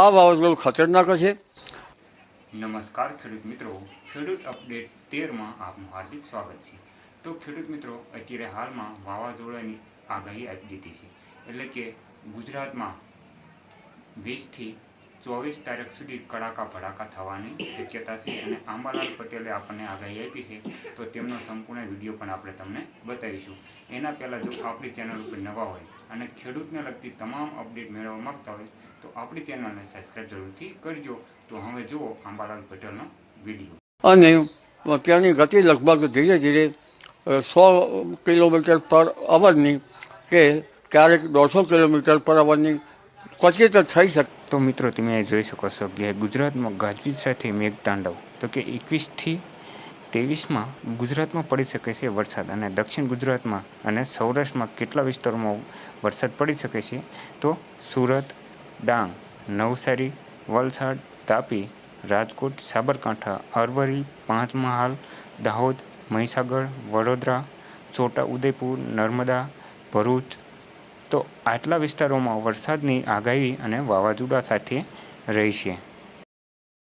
આ વાવાઝોડું ખતરનાક છે નમસ્કાર, ખેડૂત મિત્રો. ખેડૂત અપડેટ તેરમાં આપનું હાર્દિક સ્વાગત છે. તો ખેડૂત મિત્રો, અત્યારે હાલમાં વાવાઝોડાની આગાહી આપી દીધી છે. એટલે કે ગુજરાતમાં વીસથી ચોવીસ તારીખ સુધી કડાકા ભડાકા થવાની શક્યતા છે અને આંબાલાલ પટેલે આપણને આગાહી આપી છે. તો તેમનો સંપૂર્ણ વીડિયો પણ આપણે તમને બતાવીશું. એના પહેલાં જો આપણી ચેનલ ઉપર નવા હોય અને ખેડૂતને લગતી તમામ અપડેટ મેળવવા માંગતા હોય, તો આપણી ચેનલને સબસ્ક્રાઈબ જરૂરથી કરજો. તો હવે જુઓ આંબાલાલ પટેલનો વીડિયો. અને ત્યાંની ગતિ લગભગ ધીરે ધીરે સો કિલોમીટર પર અવરની કે ક્યારેક દોઢસો કિલોમીટર પર અવરની ક્વચિત થઈ શકે તો મિત્રો તમે અહીં જોઈ શકો છો કે ગુજરાતમાં ગાજવીજ સાથે મેઘતાંડવ, તો કે એકવીસથી ત્રેવીસમાં ગુજરાતમાં પડી શકે છે વરસાદ અને દક્ષિણ ગુજરાતમાં અને સૌરાષ્ટ્રમાં કેટલા વિસ્તારોમાં વરસાદ પડી શકે છે? તો સુરત, ડાંગ, નવસારી, વલસાડ, તાપી, રાજકોટ, સાબરકાંઠા અરવરી પાંચમહાલ, દાહોદ, મહીસાગર, વડોદરા, છોટા ઉદેપુર નર્મદા, ભરૂચ તો આટલા વિસ્તારોમાં વરસાદની આગાહી અને વાવાઝોડા સાથે રહેશે.